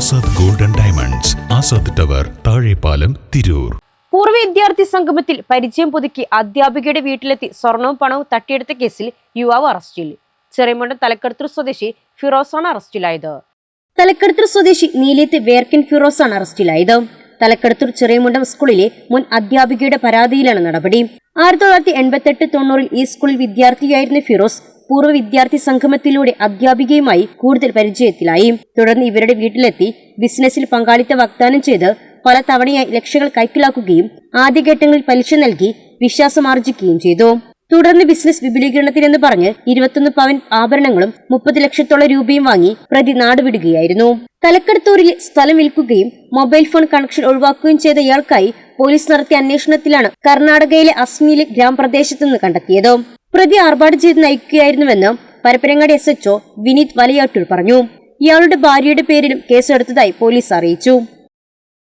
Azad golden diamonds Azad tower Thazhepalam Tirur. പൂർവ വിദ്യാർത്ഥി സംഗമത്തിൽ പരിചയം പുതുക്കി അധ്യാപികയുടെ വീട്ടിലെത്തി സ്വർണവും പണവും തട്ടിയെടുത്ത കേസിൽ യുവാവ് അറസ്റ്റിൽ. ചെറിയമുണ്ടം തലക്കടുത്തൂർ സ്വദേശി ഫിറോസാണ് അറസ്റ്റിലായത്. തലക്കടുത്തൂർ സ്വദേശി നീലേത്ത് വേർക്കിൻ ഫിറോസാണ് അറസ്റ്റിലായത്. തലക്കടുത്തൂർ ചെറിയമുണ്ടം സ്കൂളിലെ മുൻ അധ്യാപികയുടെ പരാതിയിലാണ് നടപടി. ആയിരത്തി തൊള്ളായിരത്തി എൺപത്തെട്ട് തൊണ്ണൂറിൽ ഈ സ്കൂളിൽ വിദ്യാർത്ഥിയായിരുന്ന ഫിറോസ് പൂർവ വിദ്യാർത്ഥി സംഗമത്തിലൂടെ അധ്യാപികയുമായി കൂടുതൽ പരിചയത്തിലായി. തുടർന്ന് ഇവരുടെ വീട്ടിലെത്തി ബിസിനസ്സിൽ പങ്കാളിത്ത വാഗ്ദാനം ചെയ്ത് പല തവണയായി ലക്ഷ്യങ്ങൾ കൈക്കലാക്കുകയും ആദ്യഘട്ടങ്ങളിൽ പലിശ നൽകി വിശ്വാസമാർജിക്കുകയും ചെയ്തു. തുടർന്ന് ബിസിനസ് വിപുലീകരണത്തിനെന്ന് പറഞ്ഞ് ഇരുപത്തൊന്ന് പവൻ ആഭരണങ്ങളും മുപ്പത് ലക്ഷത്തോളം രൂപയും വാങ്ങി പ്രതി നാടുവിടുകയായിരുന്നു തലക്കടത്തൂരിൽ സ്ഥലം വിൽക്കുകയും മൊബൈൽ ഫോൺ കണക്ഷൻ ഒഴിവാക്കുകയും ചെയ്ത ഇയാൾക്കായി പോലീസ് നടത്തിയ അന്വേഷണത്തിലാണ് കർണാടകയിലെ അസ്മിയിലെ ഗ്രാമപ്രദേശത്തുനിന്ന് കണ്ടെത്തിയത്. പ്രതി ആർഭാട് ചെയ്ത് നയിക്കുകയായിരുന്നുവെന്ന് പരപ്പനങ്ങാടി എസ് എച്ച്ഒ വിനീത് വലയാട്ടൂർ പറഞ്ഞു. ഇയാളുടെ ഭാര്യയുടെ പേരിലും കേസെടുത്തതായി പോലീസ് അറിയിച്ചു.